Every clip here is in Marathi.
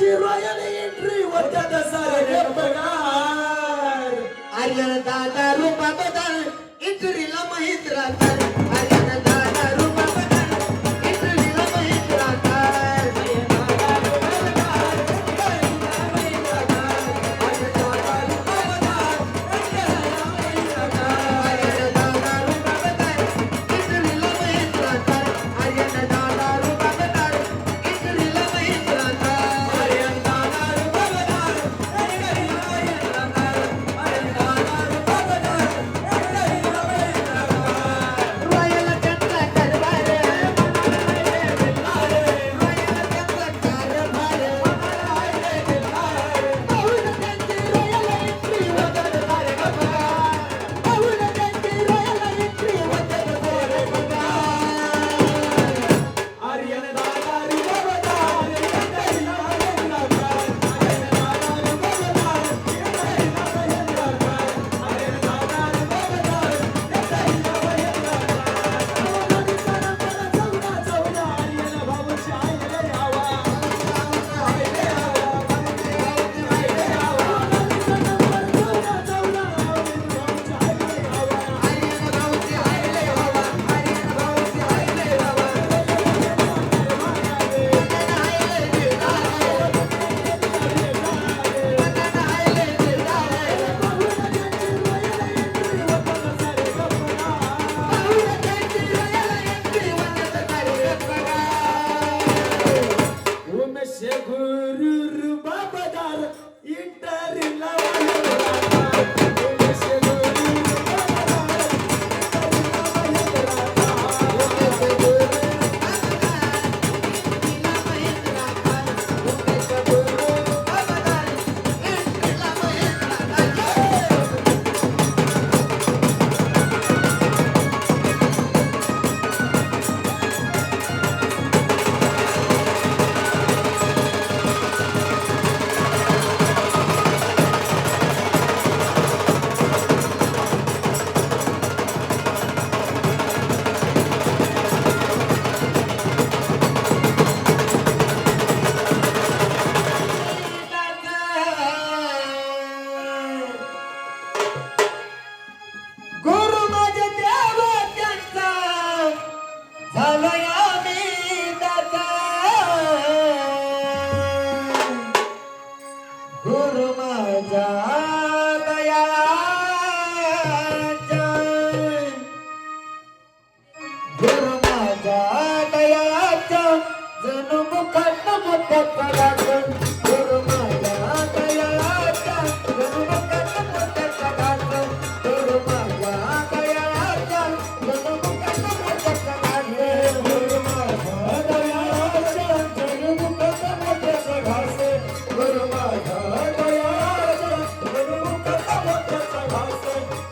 ಚಿರಯಲಿ ಇಟ್ರಿ ಒತ್ತದ sir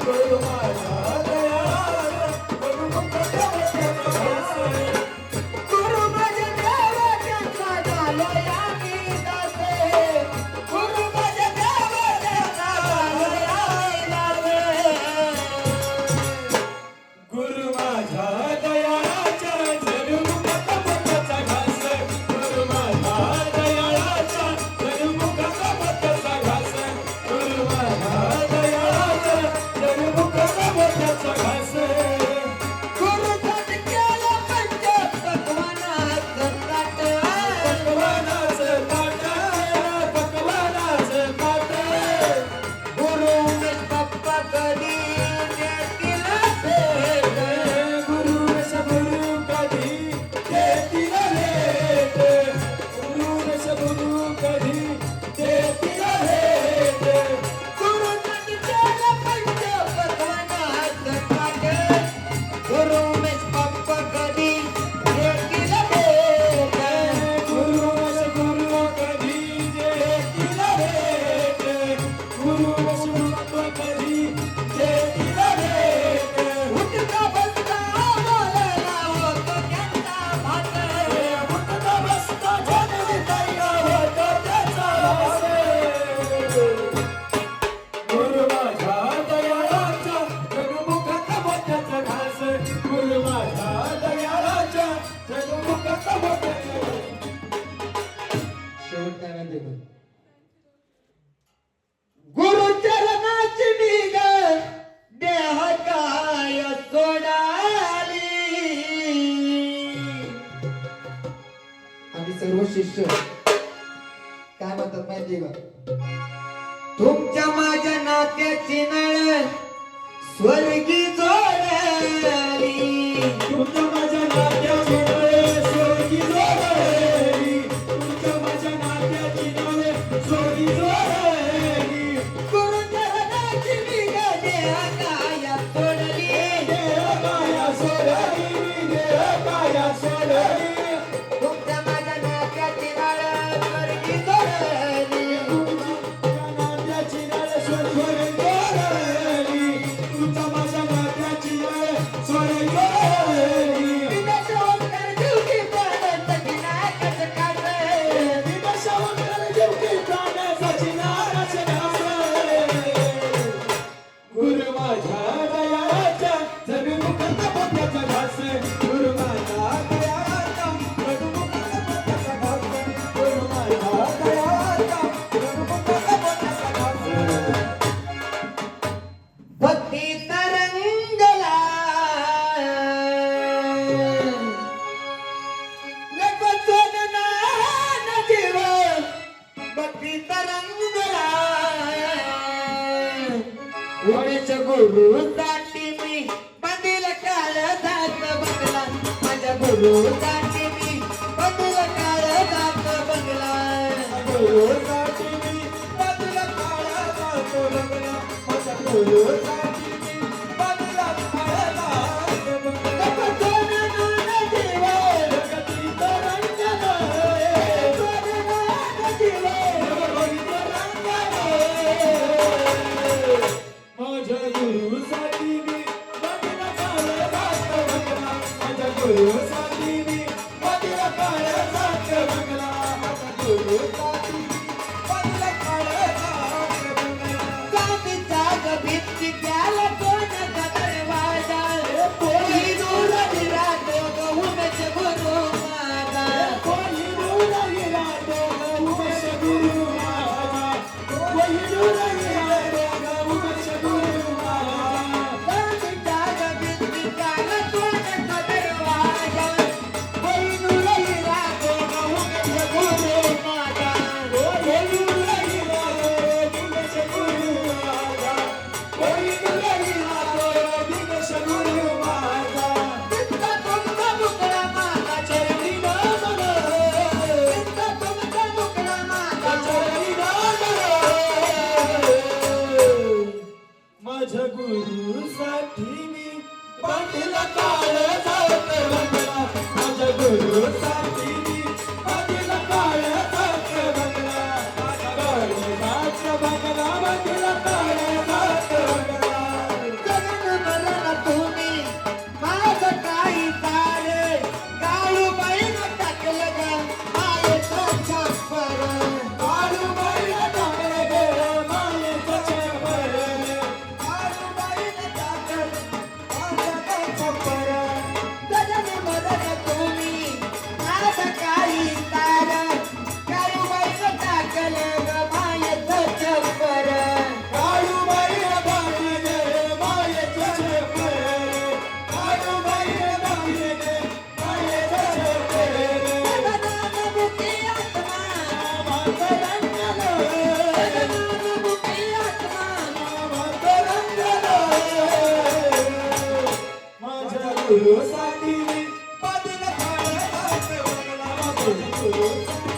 Pray to my God. शिष्य. काय म्हणतात माहिती का? तुमच्या माझ्या नात्याची नळ स्वर्गी जोड. Oh, 嗯我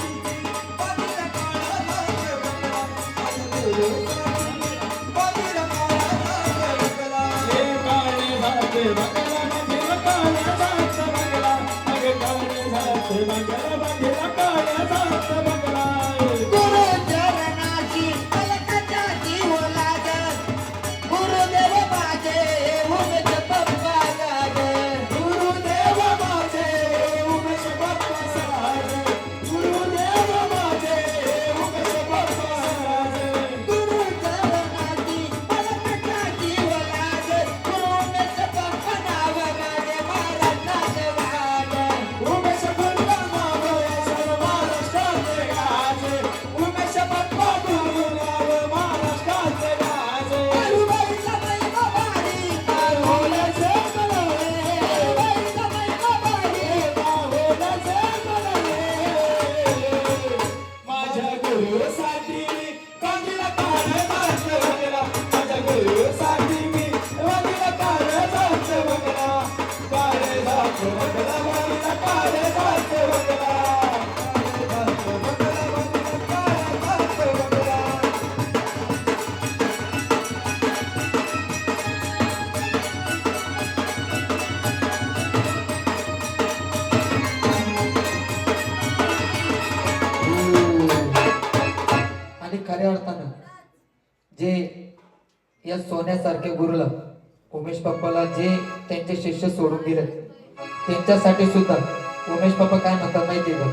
त्यांचे शिष्य सोडून दिले. त्यांच्यासाठी सुद्धा उमेश पप्पा काय म्हणतात माहिती का?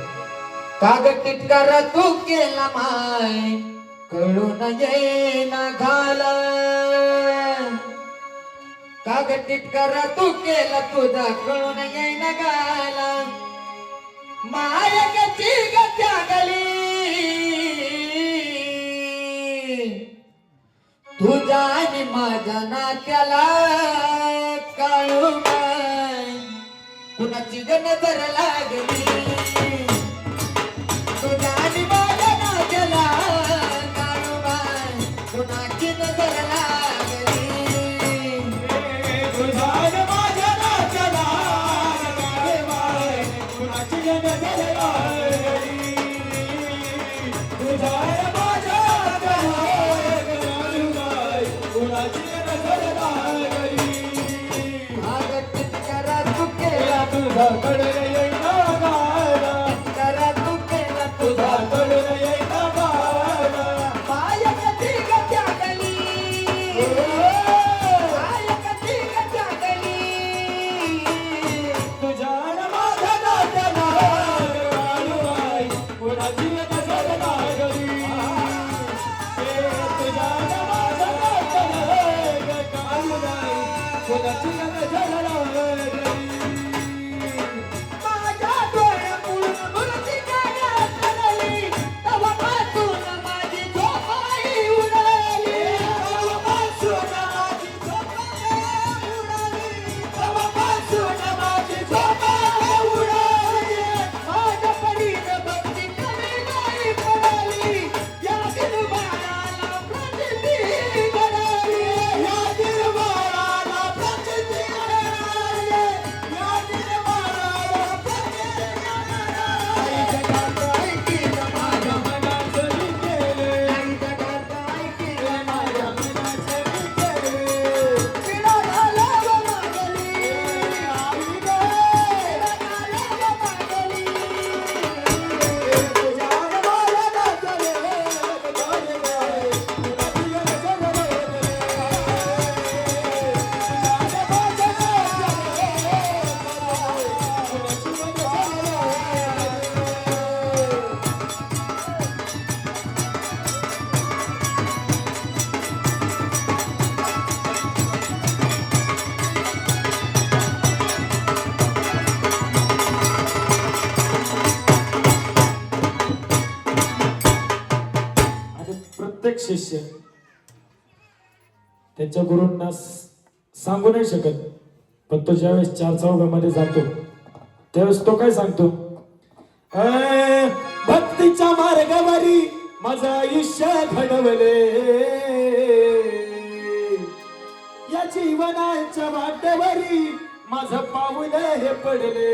काग किटकारा तू केला माय कळून येईना घाला. काग टिटकारा तू केला तुझा कळून येईना घाला. मायकची गत्यागली तुझ्या आणि माझ्या नात्याला काळू कुणाची नजर लागली? केला शिष्य. त्यांच्या गुरूंना सांगू नाही शकत पण तो ज्यावेळेस चार चौघामध्ये जातो त्यावेळेस तो काय सांगतो? "अ, भक्तीच्या मार्गावरी माझं आयुष्य घडवले. या जीवनाच्या वाटेवरी माझ पाऊल हे पडले.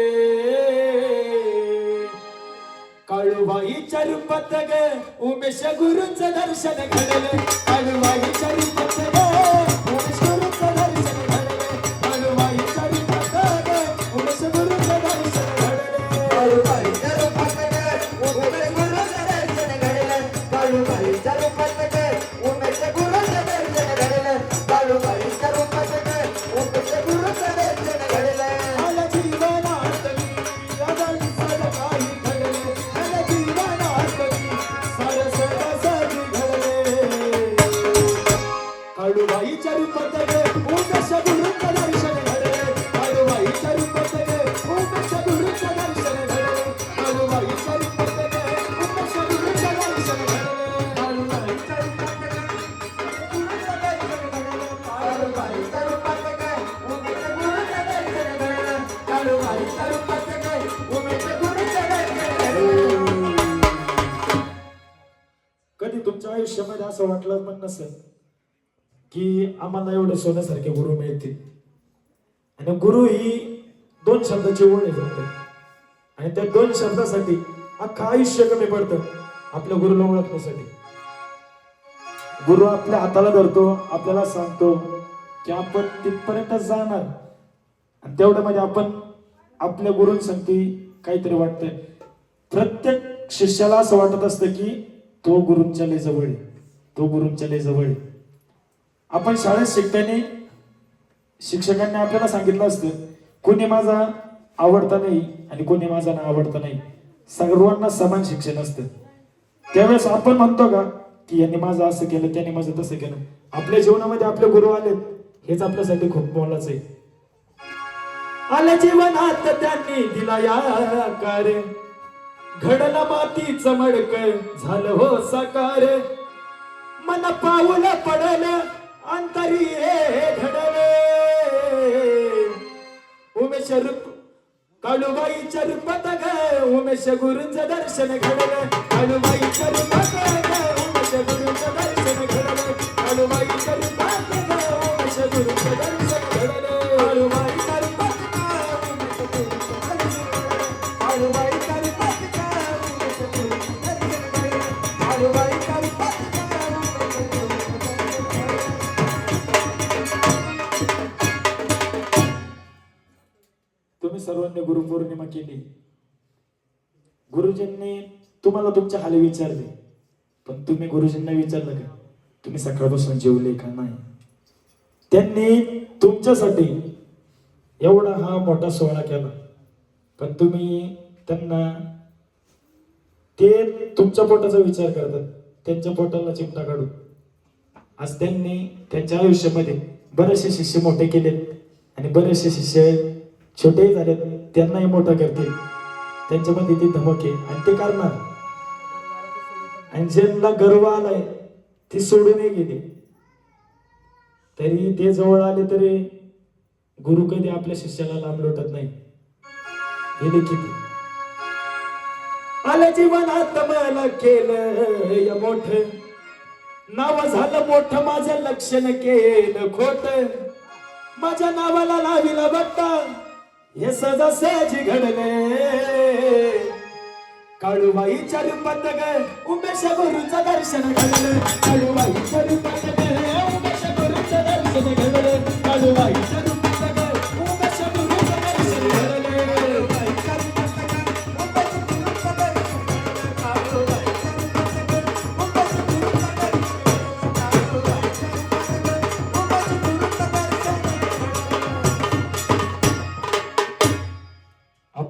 काळूबाईच्या रूपात ग उमेश गुरूंचं दर्शन घडलं काळूबाईच्या रूपात ग आयुष्यामध्ये असं वाटलं पण नसेल की आम्हाला एवढे सोन्यासारखे गुरु मिळतील. आणि गुरु ही दोन शब्दाची ओळ आहे फक्त आणि त्या दोन शब्दासाठी अख्खा आयुष्य कमी पडतं आपल्या गुरुला ओळखण्यासाठी. गुरु आपल्या हाताला धरतो आपल्याला सांगतो की आपण तिथपर्यंत जाणार. आणि तेवढ्यामध्ये आपण आपल्या गुरुंसाठी काहीतरी वाटतंय. प्रत्येक शिष्याला असं वाटत असतं की तो गुरूंच्या लय जवळ तो गुरुंच्या लय जवळ आपण शाळेत शिकताना शिक्षकांनी आपल्याला सांगितलं असतं कोणी माझा आवडता नाही आणि कोणी माझा ना आवडता नाही. सर्वांना समान शिक्षण असतं. त्यावेळेस आपण म्हणतो का की यांनी माझं असं केलं त्याने माझं तसं केलं. आपल्या जीवनामध्ये आपले गुरु आलेत हेच आपल्यासाठी खूप मोलाचं आहे. आल्या जीवनात त्यांनी दिला या कार्य. घडला माती चमडक. झालं हो साकार. मन पाऊल पडल अंतरी हे घडले उमेश रूप काळूबाई चरपत ग. उमेश गुरुंच दर्शन घडलं. काळूबाई चरपत ग. उमेश गुरुंच दर्शन घडलं. काळूबाई चरपत तुम्ही सर्वांनी गुरुपौर्णिमा केली. गुरुजींनी तुम्हाला तुमच्या हाली विचारले. पण तुम्ही गुरुजींना विचारलं का? तुम्ही सकाळपासून जेवले का नाही? त्यांनी तुमच्यासाठी एवढा हा मोठा सोहळा केला. पण तुम्ही त्यांना ते तुमच्या पोटाचा विचार करतात. त्यांच्या पोटाला चिमटा काढून. आज त्यांनी त्यांच्या आयुष्यामध्ये बरेचसे शिष्य मोठे केलेत. आणि बरेचसे शिष्य छोटेही झालेत. त्यांनाही मोठं करतील. त्यांच्यामध्ये ती धमक आहे. आणि ते करणार. आणि ज्यांना गर्व आलाय ती सोडूनही गेली. तरी ते जवळ आले तरी गुरु कधी आपल्या शिष्याला लांब लोटत नाही. हे देखील आलं जीवनात मला केलं मोठ. नाव झालं मोठ माझं लक्षण केलं खोट. माझ्या नावाला लाविला बट्टा. हे सजा सहज घडले. काळूबाईच्या रूपात ग उमेश गुरुचं दर्शन घडलं. काळूबाईच्या रूपात ग उमेश गुरुचं दर्शन घडलं. काळूबाईच्या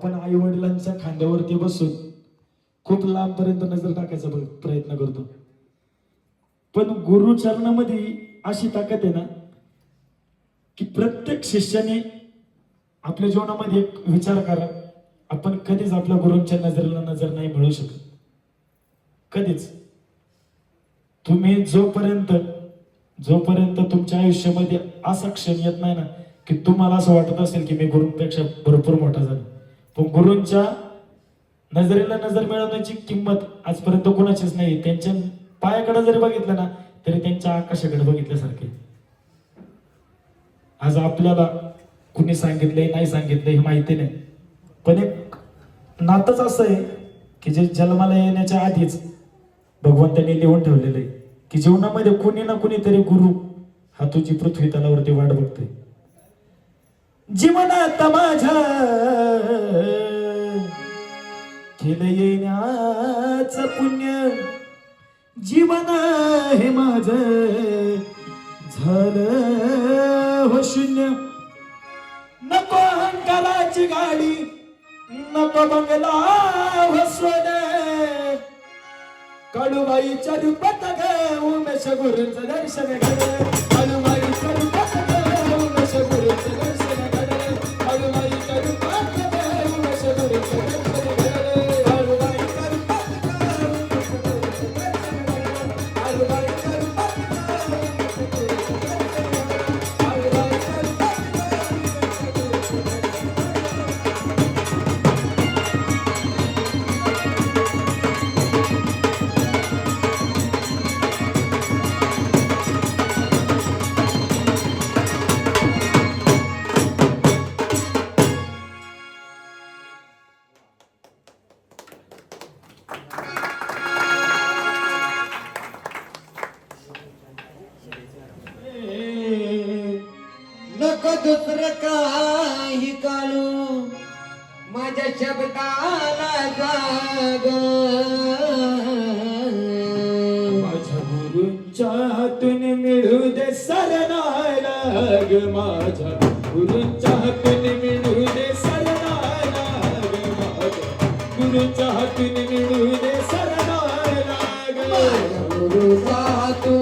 आपण आई वडिलांच्या खांद्यावरती बसून खूप लांबपर्यंत नजर टाकायचा प्रयत्न करतो. पण गुरुचरणामध्ये अशी ताकद आहे ना की प्रत्येक शिष्याने आपल्या जीवनामध्ये एक विचार करा आपण कधीच आपल्या गुरूंच्या नजरेला नजर नाही मिळू शकत. कधीच. तुम्ही जोपर्यंत जोपर्यंत तुमच्या आयुष्यामध्ये असा क्षण येत नाही ना की तुम्हाला असं वाटत असेल की मी गुरुंपेक्षा भरपूर मोठा झाला. पण गुरूंच्या नजरेला नजर मिळवण्याची किंमत आजपर्यंत कोणाचीच नाही. त्यांच्या पायाकडे जरी बघितलं ना तरी त्यांच्या आकाशाकडे बघितल्यासारखे आज आपल्याला कुणी सांगितलंय नाही सांगितलंय हे माहिती नाही. पण एक नातच असं आहे की जे जन्माला येण्याच्या आधीच भगवंतांनी लिहून ठेवलेलं आहे की जीवनामध्ये कुणी ना कुणीतरी गुरु हा तुझी पृथ्वी तलावरती वाट बघतोय. जीवनात माझ्या केलं येण्याच पुण्य जीवन हे माझ झालं हो शून्य. नको अहंकाराची गाडी नको बंगला हो सोने. कडूबाईच्या रूपात ग उमेश गुरूंचं दर्शन घडलं ಗುರು ಚಾಹತಿನಿ ನಿಡುವುದೇ ಸರದಾರನಾಗ. ಗುರು ಸಾತು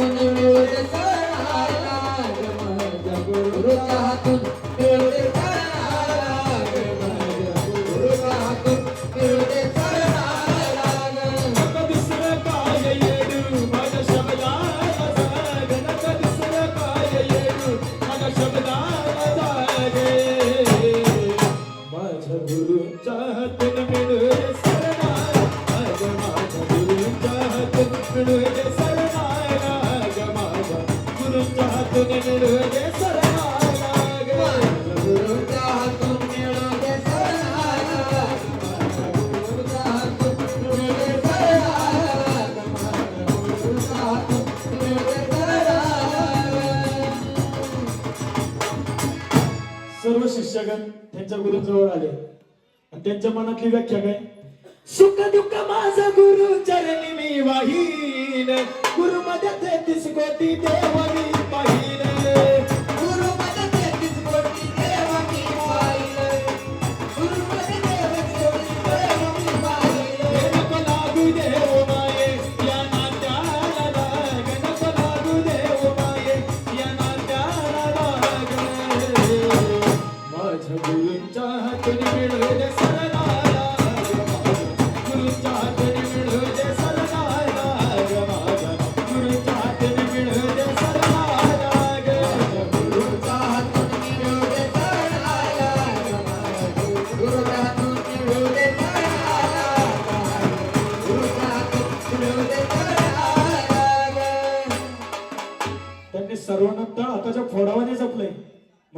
शिष्यगण त्यांच्या गुरुजवळ आले. आणि त्यांच्या मनातली व्याख्या काय? सुख दुःख माझा गुरु चरणी मी वाहीन. गुरु मध्ये कोटी देव मी पाहिन.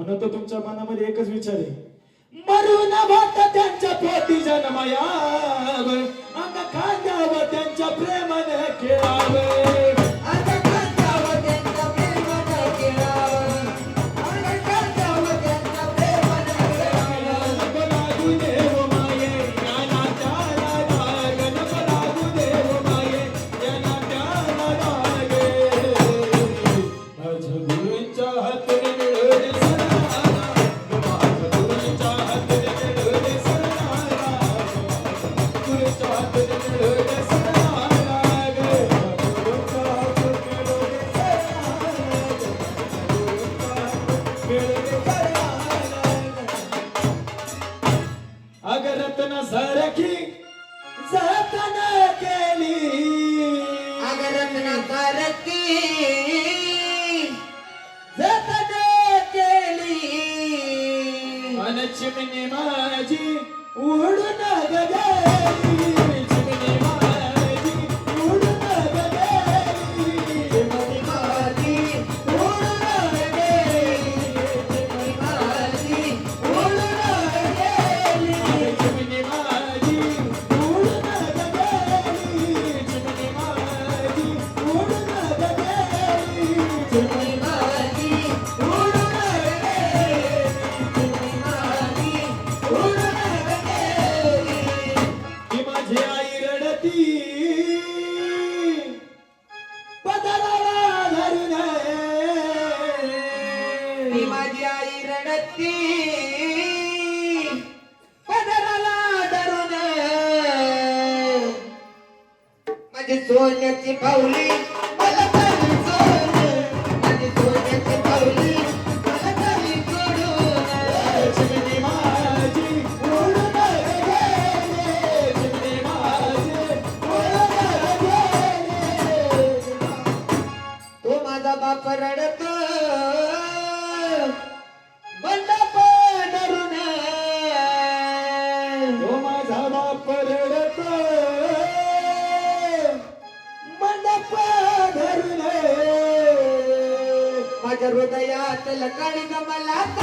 म्हणून तो तुमच्या मनामध्ये एकच विचार आहे. मरून भात त्यांच्या पोटी जन्मया अंग खांद्यावर त्यांच्या प्रेमाने खेळावे. परडत मंडप धरले माझ्या हृदयात लकाळी गमला